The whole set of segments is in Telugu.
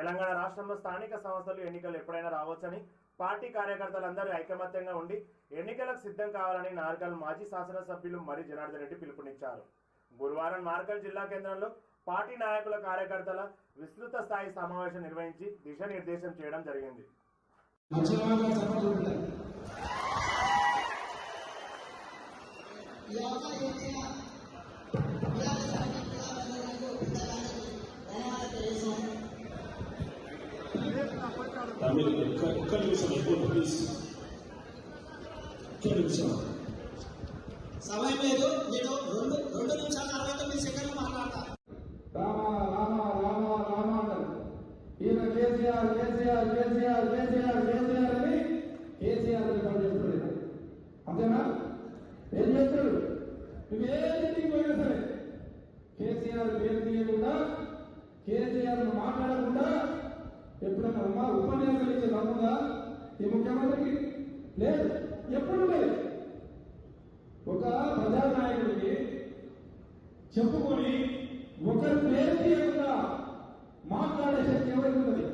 తెలంగాణ రాష్ట్రంలో స్థానిక సంస్థలు ఎన్నికలు ఎప్పుడైనా రావచ్చని పార్టీ కార్యకర్తలందరూ ఐకమత్యంగా ఉండి ఎన్నికలకు సిద్ధం కావాలని నార్కల్ మాజీ శాసనసభ్యులు మరి జనార్దన్ రెడ్డి పిలుపునిచ్చారు. గురువారం నార్కల్ జిల్లా కేంద్రంలో పార్టీ నాయకుల కార్యకర్తల విస్తృత స్థాయి సమావేశం నిర్వహించి దిశానిర్దేశం చేయడం జరిగింది. మంచిగా ఒక్క నిమిషం అయిపోయింది ప్లీజ్ ఒక్క నిమిషం సమయం లేదు నేను రెండు రెండు నిమిషాల అరవై తొమ్మిది సెకండ్లు మాట్లాడతా. రామ రామ రామ రామ ఈయన కేసీఆర్ కేసీఆర్ కేసీఆర్ కేసీఆర్ కేసీఆర్ అని కేసీఆర్ అని పని ఈయన. అంతేనా? ఏం చేస్తాడు? నువ్వు ఏ ఇంటికి పోయినా సరే కేసీఆర్ పేరు తీయకుండా కేసీఆర్ మాట్లాడకుండా ఎప్పుడన్నా అమ్మ ఉపన్యాసాలు ఇచ్చే దమ్ముందా ఈ ముఖ్యమంత్రికి లేదు ఎప్పుడు లేదు. ఒక ప్రజానాయకుడికి చెప్పుకొని ఒకరి పేరు తీయకుండా మాట్లాడే శక్తి ఎవరికి ఉన్నది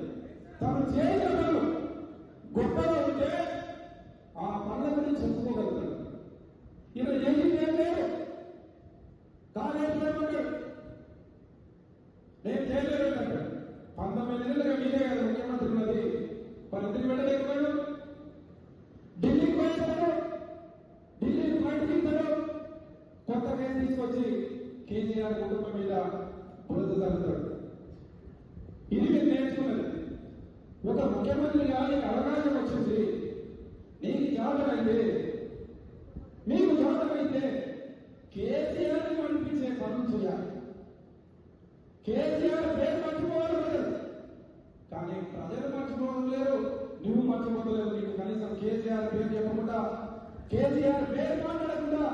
తను చేసిన గొప్పగా ఉంటే ఆ పనుల గురించి చెప్పుకోగలుగుతాడు. ఇక్కడ చేసింది ఏం లేదు. కాలేజీలో ఉన్నాడు నేను చేయలేదు అంటాడు పంతొమ్మిది నెలలుగా మీరే కదా ముఖ్యమంత్రి ఉన్నది వాళ్ళిద్దరు వెళ్ళలేకపోయాడు ఢిల్లీకి పోయేస్తాడు ఢిల్లీకి బయటకు ఇస్తాడు కొత్త కేసు తీసుకొచ్చి కేసీఆర్ కుటుంబం మీద బురద తగ్గుతాడు ఇది మీరు నేర్చుకున్నది ఒక ముఖ్యమంత్రిగా నీకు అవకాశం వచ్చింది నీకు జాతమైంది మీకు జాతమైతే కేసీఆర్ అనిపించే పనులు చేయాలి. కేసీఆర్ పేరు మర్చిపోవాలి ప్రజలు కానీ ప్రజలు మర్చిపోవడం లేరు. నువ్వు మర్చిపోవడం నీకు కనీసం కేసీఆర్ పేరు చెప్పకుండా కేసీఆర్ పేరు మాట్లాడకుండా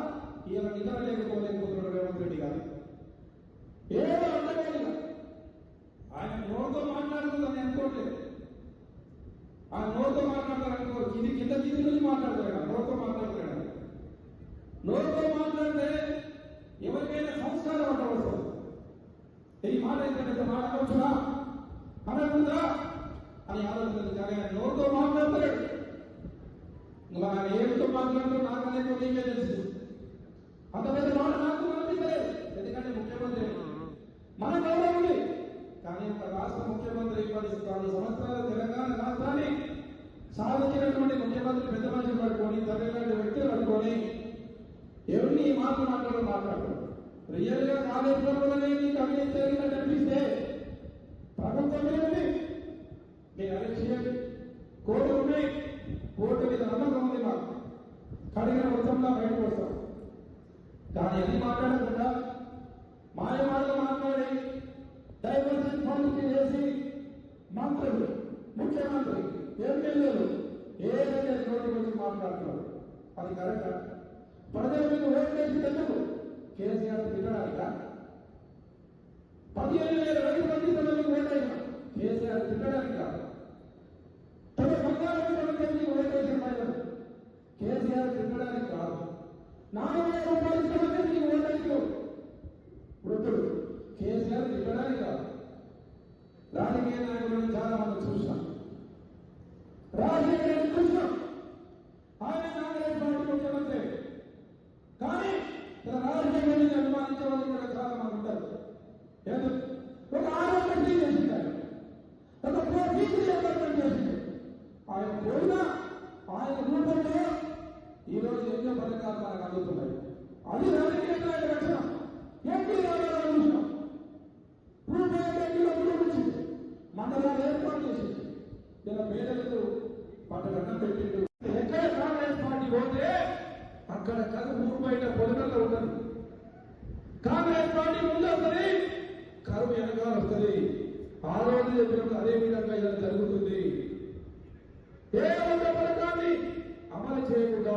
ఈయన నిద్ర లేకపోలేకపోతున్నాడు రేవంత్ రెడ్డి గారు. ఏదో అర్థమైంది ఆయన నోరుతో మాట్లాడుతుందని అనుకోవట్లేదు. ఆయన నోరుతో మాట్లాడాలనుకో ఇది కింద కింద నుంచి మాట్లాడతారు ఆయన నోరుతో మాట్లాడతాడు నోరుతో మాట్లాడితే ఎవరికైనా సంస్కారం ఉండవలసి ఈ మాట ఏంటంటే మాట అనవచ్చునా అనకుండా అని ఆలోచన కానీ నోరుతో మాట్లాడతాడు నువ్వు ఆయన ఏమితో మాట్లాడుతూ నాకు అనేది నీకే తెలుసు. అంత పెద్ద మాట నాకు అనిపించలేదు ఎందుకంటే ముఖ్యమంత్రి మన గౌరవం కానీ ఒక రాష్ట్ర ముఖ్యమంత్రి పది సంవత్సరాల తెలంగాణ రాష్ట్రాన్ని సాధించినటువంటి ముఖ్యమంత్రి పెద్ద మనిషి పట్టుకొని తల్లిదండ్రుల వ్యక్తులు పట్టుకొని ఎవరిని ఈ మాటలు మాట్లాడడం మాట్లాడతారు రియల్గా కాలేజీలోనే అనేది అవినీతి జరిగినట్టు అనిపిస్తే ప్రభుత్వం లేదండి మీరు అరెస్ట్ చేయండి కోర్టు ఉన్నాయి కోర్టు మీద నమ్మకం ఉంది మాకు. కడిగిన మొత్తంలో బయటకు వస్తాం. కానీ అది మాట్లాడకుండా మాయ మాటలు మాట్లాడి డైవర్షన్ ఫండ్ చేసి మంత్రులు ముఖ్యమంత్రి ఎమ్మెల్యేలు ఏదైతే నోటి గురించి మాట్లాడుతున్నారు? అది కరెక్ట్? ప్రజలు మీకు ఓటు తెలుగు కేసీఆర్ తినడానిక పదిహేను వేల రైతు మంది ప్రజలకు ఓటైనా కేసీఆర్ తినడానికి కాదు తన బంగారం మందికి ఓటేసిన ప్రజలు కేసీఆర్ తిట్టడానికి కాదు. నాలుగు వేల రూపాయలు ఇష్టమంటే ఓటైన వృద్ధుడు కేసీఆర్ తిట్టడానికి కాదు. రాజకీయ నాయకులను చాలా మంది చూసాం రాజకీయ చూసాం ఆయన కాంగ్రెస్ పార్టీ ముఖ్యమంత్రి కానీ తన రాజకీయాన్ని అనుమానించే వాళ్ళు కూడా చాలా మంది ఉంటారు ఎందుకు? ఒక ఆరోగ్యం చేసింది ఆయన. ఒక ప్రొఫీజర్ డెవలప్మెంట్ చేసింది ఆయన పోయినా ఆయన రూపంలో ఈ రోజు ఎన్నో పథకాలు మనకు అందుతున్నాయి అది రాజకీయ నాయకుల లక్షణం ఎంపీ రాజారావు చూసినాం రూపాయి బ్యాంకులో గురించి మండలాలు ఏర్పాటు చేసింది ఇలా పేదలకు పట్టణం పెట్టిండు ఎక్కడ కాంగ్రెస్ పార్టీ పోతే అక్కడ కరువు ఊరు బయట పొదగల్లో ఉండదు కాంగ్రెస్ పార్టీ ముందు వస్తుంది కరువు వెనకాల వస్తుంది ఆ రోజు చెప్పినప్పుడు అదే విధంగా ఇలా జరుగుతుంది. ఏ ఒక్క పథకాన్ని అమలు చేయకుండా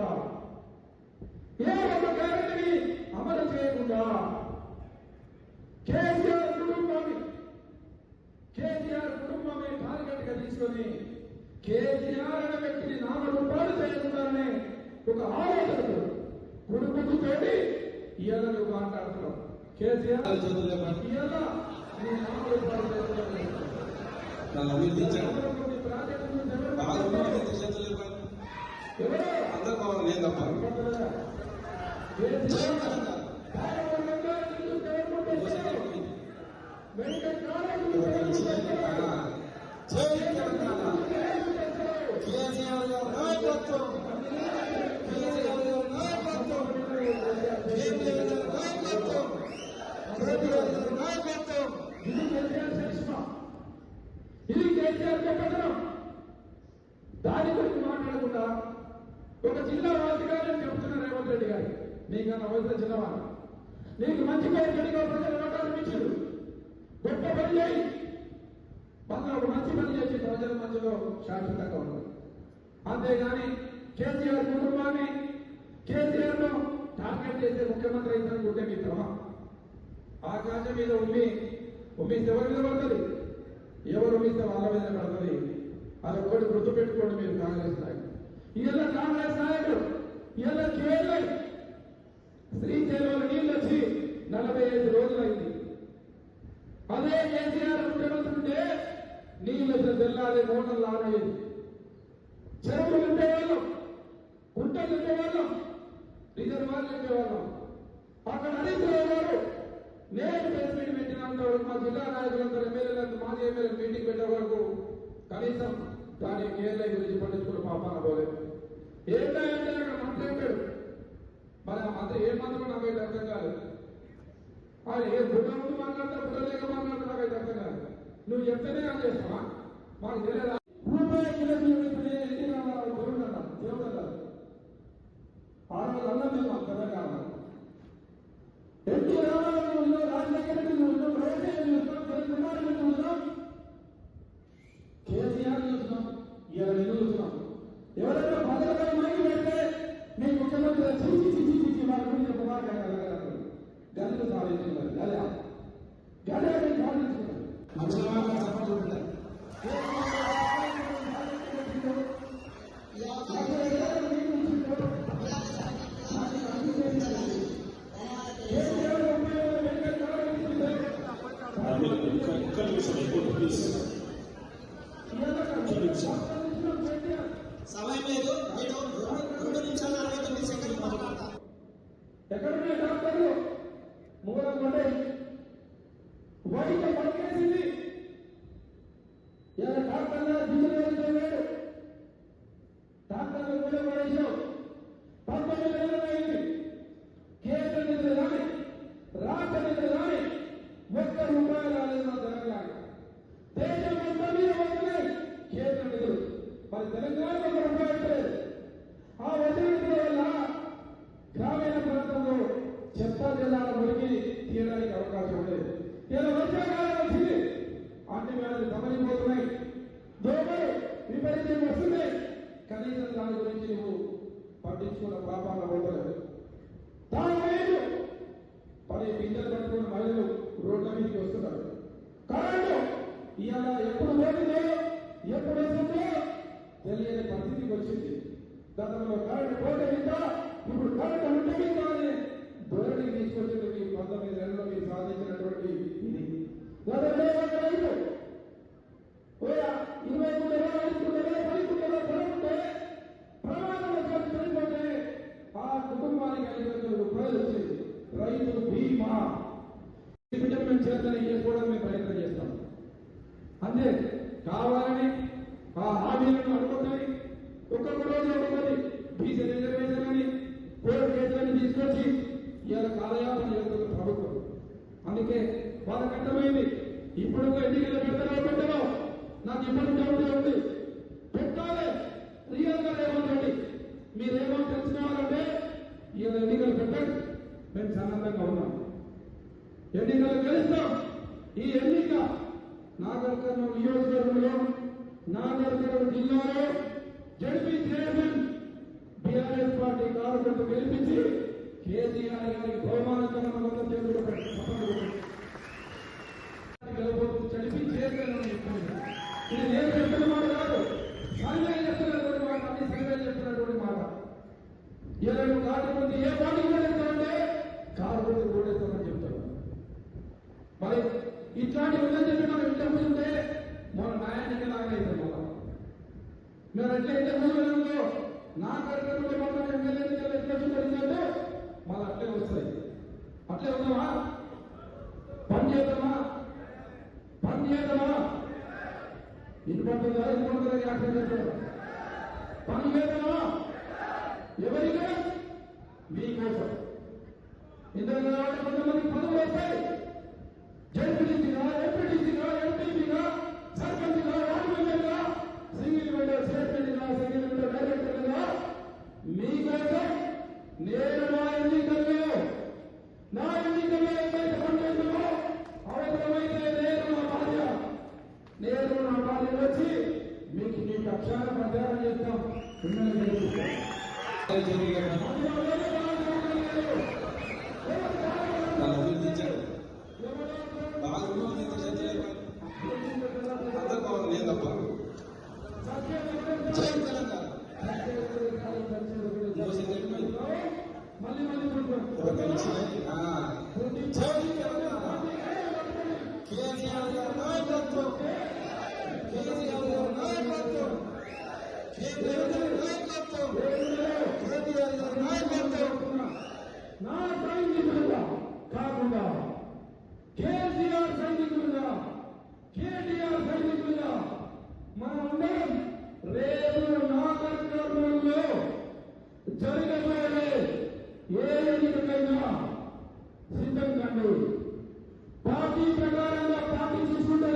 ఏ ఒక్క గ్యారెంటీని అమలు చేయకుండా కేసీఆర్ కుటుంబాన్ని కేసీఆర్ కుటుంబమే టార్గెట్గా తీసుకొని కేసీఆర్ అనే వ్యక్తిని నామరూపాలు చేయకుండానే ఒక ఆలోచనతో కుటుంబం తోటి ఇవాళ నువ్వు మాట్లాడుతున్నావు కేసీఆర్ ఇవాళ నీ అభివృద్ధించారు బాగా పట్టించుకోరు? చేతులు అందరు కావాలి నేను తప్ప పట్టలేదా? కేసీఆర్ కార్యవర్గంలో ఇల్లు గవర్నమెంట్ ఇచ్చారు. వెంకట కాలేజీలు గవర్నమెంట్ ఇచ్చారు. జై తెలంగాణ కేసీఆర్ గారి నాయకత్వం కేసీఆర్ గారి నాయకత్వం కేసీఆర్ గారి నాయకత్వం కేసీఆర్ గారి నాయకత్వం ఇది కేసీఆర్ చరిష్మా ఇది కేసీఆర్ చెప్పడం దాని గురించి మాట్లాడకుండా ఒక జిల్లా వాసిగా నేను చెప్తున్నా రేవంత్ రెడ్డి గారు నీకన్నా వయసులో చిన్నవాడు నీకు మంచి పేరు గడిగా ప్రజలు ఓటాలు గొప్ప పని చేయి. మళ్ళీ ఒక మంచి పని చేసి ప్రజల మధ్యలో శాశ్వతంగా ఉండదు అంతేగాని కేసీఆర్ కుటుంబాన్ని కేసీఆర్ను టార్గెట్ చేసే ముఖ్యమంత్రి అయితే ఉంటే మీ క్రమం ఆకాశం మీద ఉమ్మి ఉమ్మిస్తే ఎవరి మీద పడుతుంది. ఎవరు ఉమ్మిస్తే వాళ్ళ మీద పడుతుంది. అది ఒకటి గుర్తుపెట్టుకోండి మీరు కాంగ్రెస్ నాయకులు. ఇలా కాంగ్రెస్ నాయకులు ఇలా కేరళ శ్రీశైలం నీళ్ళు వచ్చి నలభై ఐదు రోజులైంది. అదే కేసీఆర్ ముఖ్యమంత్రి ఉంటే నీళ్ళు వచ్చిన తెల్లారి మోటార్లు లానేది చెరువులు ఉండేవాళ్ళం గుంటలు ఉండేవాళ్ళం రిజర్వాయర్లు ఉండేవాళ్ళం అక్కడ హరీష్ రావు గారు నేను ప్రెస్ పెట్టినంత వరకు మా జిల్లా నాయకులంతా ఎమ్మెల్యేలంతా మాజీ ఎమ్మెల్యే మీటింగ్ పెట్టే వరకు కనీసం దాని కేరళ గురించి పట్టించుకుని పాపాన పోలేదు. ఏంటంటే అక్కడ మాట్లాడాడు. మరి ఆ మంత్రి ఏ మంత్రం నాకైతే అర్థం కాదు. ఆయన ఏ బుర్ర మాట్లాడతా బుర్ర లేక మాట్లాడతా నాకైతే అర్థం కాదు. నువ్వు చెప్తేనే అని చేస్తావా? మాకు తెలియదా? రూపాయి దేవుడు అన్నారు దేవుడు అన్నారు ఆ రోజు అన్నం మేము మాకు కావాలి ఎన్టీ రామారావు చూసినాం రాజశేఖర రెడ్డి చూసినాం వైఎస్ఆర్ చూసినాం కె. కుమార్ రెడ్డి చూసినాం కేసీఆర్ చూసినాం ఇవాళ ఎందుకు చూసినాం ఎవరైనా భద్రత మైకి పెడితే మీ ముఖ్యమంత్రి చీచి చీచి చీచి వారి గురించి ఒక మాట అనగలగలరు. గనులు సాధించున్నారు గదా గదా సాధించున్నారు మంచిగా మాట్లాడి సపోర్ట్ చూపించారు మీరు ఒక్క ఒక్క నిమిషం అయిపోతుంది ప్లీజ్ ఒక్క నిమిషం సమయం లేదు నేను రెండు రెండు నిమిషాల అరవై తొమ్మిది సెకండ్లు మాట్లాడతా ఎక్కడున్నాయి? డాక్టర్లు మూలం కొండై వైద్యం పనిచేసింది ఇలా డాక్టర్ల దిగులు డాక్టర్లు కూడా పడేసాం పంతొమ్మిది నెలలు అయింది కేంద్ర నిధులు కానీ రాష్ట్ర నిధులు కానీ ఒక్క రూపాయలు రాలేదు మా తెలంగాణ దేశం మొత్తం మీద వస్తున్నాయి కేంద్ర నిధులు మరి తెలంగాణ ఒక రూపాయలు లేదు ఆ వచ్చిన నిధుల వల్ల గ్రామీణ ప్రాంతంలో చెత్త జలాల మురికి తీయడానికి అవకాశం లేదు ఇలా వర్షాకాలం వచ్చింది అన్ని వ్యాధులు గమనిపోతున్నాయి దోమలు విపరీతం వస్తున్నాయి కనీసం దాని గురించి నువ్వు పట్టించుకున్న పాపాల పోతలేదు తాగలేదు పది పింఛలు పట్టుకున్న మహిళలు రోడ్ల మీదకి వస్తున్నారు కరెంటు ఇవాళ ఎప్పుడు పోతుందో ఎప్పుడు వస్తుందో తెలియని పరిస్థితికి వచ్చింది గతంలో కరెంటు పోతే ఇంత ఇప్పుడు కరెంటు ఉంటే ఇంత అని ధోరణి తీసుకొచ్చింది మీ పంతొమ్మిది నెలలో మీరు సాధించినటువంటి ఇది. గతంలో రైతు ఇరవై మూడు వేల ఐదుకుంటారా పదికుంటారా పొలం ఉంటే ప్రమాదంలో చనిపోతే ఆ కుటుంబానికి ఐదు వందల రూపాయలు వచ్చింది. రైతు బీమా. మేము చేతనే చేసుకోవడం మేము ప్రయత్నం చేస్తాం. అంతే కావాలని ఆ హామీలను అనుకుంటాయి ఒక్కొక్క రోజు ఒక్కొక్కటి బీసీ రిజర్వేషన్ అని కోర్టు కేసులని తీసుకొచ్చి ఇవాళ కాలయాపన చేస్తున్న ప్రభుత్వం అందుకే వాళ్ళకి అర్థమైంది ఇప్పుడు ఎన్నికలు పెడతారో పెట్టడో నాకు ఇప్పుడు డౌట్ ఉంది పెట్టాలి రియల్ ఏమంటండి మీరేమో తెలుసుకోవాలంటే ఈయన ఎన్నికలు పెట్టండి మేము సన్నద్ధంగా ఉన్నాం ఎన్నికలు గెలుస్తాం ఈ ఎన్నిక నాగరికర్ణం నియోజకవర్గంలో నాగరికర్ణం జిల్లాలో జడ్పీ చైర్మన్ బీఆర్ఎస్ పార్టీ కార్యకర్తలు గెలిపించి కేసీఆర్ గారికి బహుమానంగా మన చేతులు పెట్టి చైర్మన్ ఇది నేను చెప్తున్న మాట కాదు. సర్వే చేస్తున్నటువంటి మాట అన్ని మాట. ఇరవై ఏ పార్టీ కారు కూడా చెప్తారు. మరి ఇట్లాంటి ఉందని చెప్పి మనం ఇంట్లో మన న్యాయం మీరు ఎట్లయితే మూలంలో నా కార్యక్రమంలో మాత్రం ఎమ్మెల్యే ఎట్లా చూపించాలంటే మళ్ళీ అట్లే వస్తాయి. అట్లే ఉందామా పని చేద్దామా? పని చేద్దామా? ఇన్పడుతుందా ఇన్పడుతుందా యాక్షన్ చేద్దామా పని చేద్దామా? ఎవరిగా మీకోసం. ఇందులో కాబట్టి కొంతమంది పనులు వస్తాయి. జడ్పీటీసీగా ఎంపీటీసీగా ఎంపీపీగా సర్పంచ్గా వార్డు మెంబర్గా సింగిల్ విండో చైర్మన్గా సింగిల్ విండో డైరెక్టర్గా మీకోసం నేను నా ఎన్నికల్లో నా ఎన్నికల్లో ఏదైతే పనిచేస్తామో అవసరమైతే నేను నా బాధ్య నేను నా బాధ్య వచ్చి మీకు మీ పక్షాన ప్రచారం చేస్తాం మిమ్మల్ని నన్ను అభినందించాడు బాగా రుణం అందరు బాగుంది నేను తప్ప జై తెలంగాణ ఇంకో సెకండ్ మరి. మళ్ళీ మళ్ళీ చూద్దాం ఒక నిమిషం. ఆ. జై తెలంగాణ కేసీఆర్ గారి నాయకత్వం కేసీఆర్ గారి నాయకత్వం కేసీఆర్ గారి నాయకత్వం కేటీఆర్ గారి నాయకత్వం నా సైనికులుగా కాకుండా కేసీఆర్ సైనికులుగా కేటీఆర్ సైనికులుగా మనమందరం రేపు నాగరికంలో జరగబోయే ఏ ఎన్నికైనా సిద్ధం కండి. పార్టీ ప్రకారంగా పార్టీ చూసుకుంటే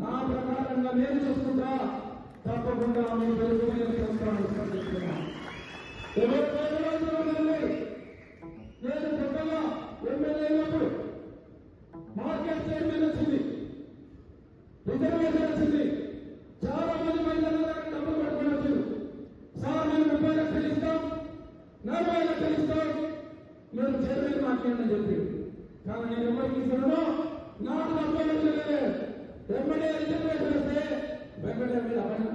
నా ప్రకారంగా నేను చూసుకుంటా. తప్పకుండా మీరు తెలుసుకునే సంస్థను స్పందిస్తున్నా. ఎవరు నేను కొత్తగా ఎమ్మెల్యే అయినప్పుడు మార్కెట్ చైర్మన్ వచ్చింది రిజర్వేషన్ వచ్చింది చాలా మంది మహిళలు డబ్బులు పట్టుకొని వచ్చారు సార్ మేము ముప్పై లక్షలు ఇస్తాం నలభై లక్షలు ఇస్తాం మీరు చైర్మన్ మాట్లాడని చెప్పి. కానీ నేను ఎవరికి ఇస్తున్నానో? నాకు డబ్బులు లక్షలే రిజర్వేషన్ వస్తే వెంకటే మీద అవ్వడం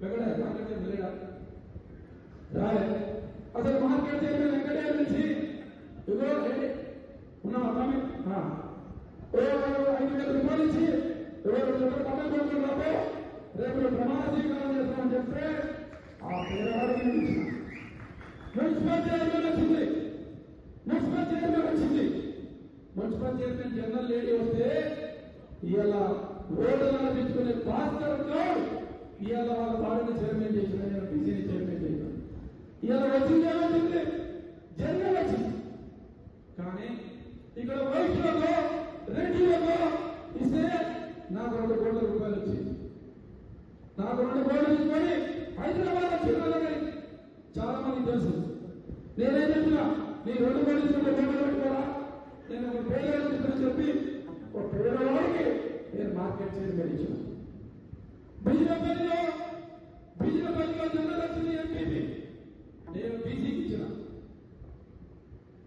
వెంకటే మార్కెట్ వెళ్ళడా రాలే. అసలు మార్కెట్ చేసిన వెంకటే నుంచి ఇదో ఏంటి? ఉన్నావా స్వామి? ఐదు వేల రూపాయలు ఇచ్చి ఇరవై రెండు వందల పక్కన కొనుక్కుని రేపు నేను ప్రమాణ స్వీకారం చేస్తామని చెప్తే ఆ పేరు మున్సిపల్ చైర్మన్ వచ్చింది. మున్సిపల్ వచ్చింది. మున్సిపల్ చైర్మన్ జనరల్ లేడీ వస్తే ఇవాళ ఓటర్లను తెచ్చుకునే భాస్కర్తో ఇవాళ వాళ్ళ పార్టీ చైర్మన్ చేసిన బీసీని చైర్మన్ చేసిన ఇవాళ వచ్చింది ఏమవుతుంది జనరల్ వచ్చింది. కానీ ఇక్కడ వైద్యులతో రెడ్డిలతో ఇస్తే నాకు రెండు కోట్ల రూపాయలు వచ్చింది నాకు రెండు కోట్లు తీసుకొని హైదరాబాద్ వచ్చిన చాలా మంది తెలుసు. నేనేం చెప్పినా? నీ రెండు మనుషులు పెట్టుకోరా? నేను ఒక పేదవాడు ఇస్తానని చెప్పి ఒక పేదవాడికి నేను మార్కెట్ చైర్మన్ గడిచాను బిజినపల్లిలో బిజినపల్లిలో జనరల్ వచ్చింది ఎంపీపీ నేను బీసీకి ఇచ్చిన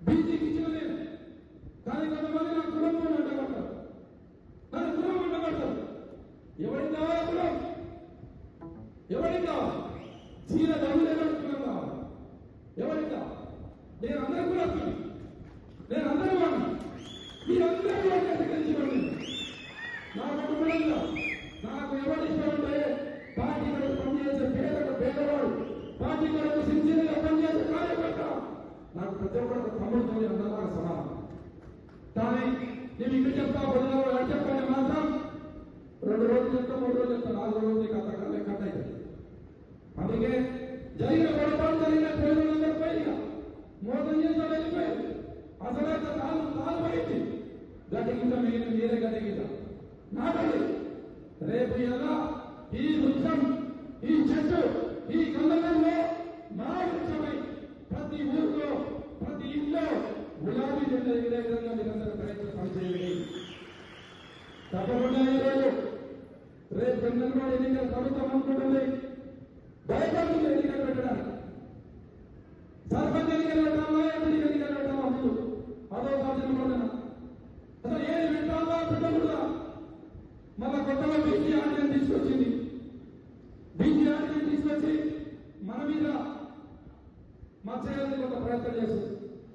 బీసీకి ఇచ్చిన నేను కానీ కొంతమంది నా కుటుంబం ఉండగలుగుతారు నన్ను కులం ఉండగలుగుతారు ఎవరికి కావాలి కులం ఎవరికి కావాలి చీర డబ్బులు ఎవరికి కులం కావాలి ఎవరికి కావాలి నేను అందరూ కూడా వస్తాను నేను అందరూ వాడిని మీరందరూ కూడా కలిసి వాడిని నాకు కుటుంబంలో నాకు ఎవరు ఇష్టం అంటే పార్టీ కొరకు పనిచేసే పేదకు పేదవాడు పార్టీ కొరకు సిన్సియర్గా పనిచేసే కార్యకర్త నాకు ప్రతి ఒక్కరికి తమ్ముడితో అందరిలాగా సమానం కానీ నేను ఇక్కడ చెప్తా పదిలో ఎలా చెప్పండి మాత్రం రెండు రోజులు చెప్తా మూడు రోజులు చెప్తా నాలుగు రోజులు నీకు అంత కట్ట కట్ అవుతుంది అందుకే జరిగిన పొరపాటు జరిగిన ప్రజలందరూ పైగా మోసం చేసిన వెళ్ళిపోయి అసలైతే తాను తాను పోయింది గడ్డి కింద మిగిలిన మీరే గడ్డి కింద నాకండి రేపు ఎలా ఈ వృక్షం ఈ చెట్టు ఈ కళ్ళలో నా వృక్షమై ప్రతి ఊరిలో ప్రతి ఇంట్లో గులాబీ జెండా ఎగిరే విధంగా మీరందరూ ప్రయత్నం పనిచేయండి తప్పకుండా ఈరోజు రేపు చంద్రబాబు ఎన్నికల ప్రభుత్వం అనుకుంటుంది. భయపడుతుంది ఎన్నికలు పెట్టడానికి. సర్పంచ్ ఎన్నికలు పెట్టాలా? ఎంపీ ఎన్నికలు పెట్టాలా? ముందు అదో సాధ్యం పడుతున్నా అసలు ఏది పెట్టాలా? పెట్టకూడదా? మన కొత్తగా బీసీ ఆర్డినెన్స్ తీసుకొచ్చింది. బీసీ ఆర్డినెన్స్ తీసుకొచ్చి మన మీద మా చేయాలని కొంత ప్రయత్నం చేస్తుంది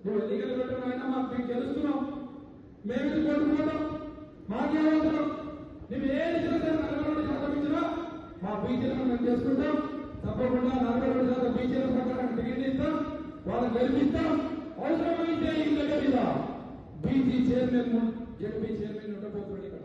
నువ్వు ఎన్నికలు పెట్టడం అయినా మాకు మేము గెలుస్తున్నాం. మేము ఇది కొట్టుకుంటాం మాకే అవసరం నువ్వు ఏది చేస్తే నలభై మా బీసీలను మేము చేసుకుంటాం. తప్పకుండా నలభై రెండు శాతం బీసీల ప్రకారం టికెట్ ఇస్తాం. వాళ్ళని గెలిపిస్తాం. అవసరమైతే ఈ దగ్గర మీద బీసీ చైర్మన్ జడ్పీ చైర్మన్ ఉండబోతున్నాడు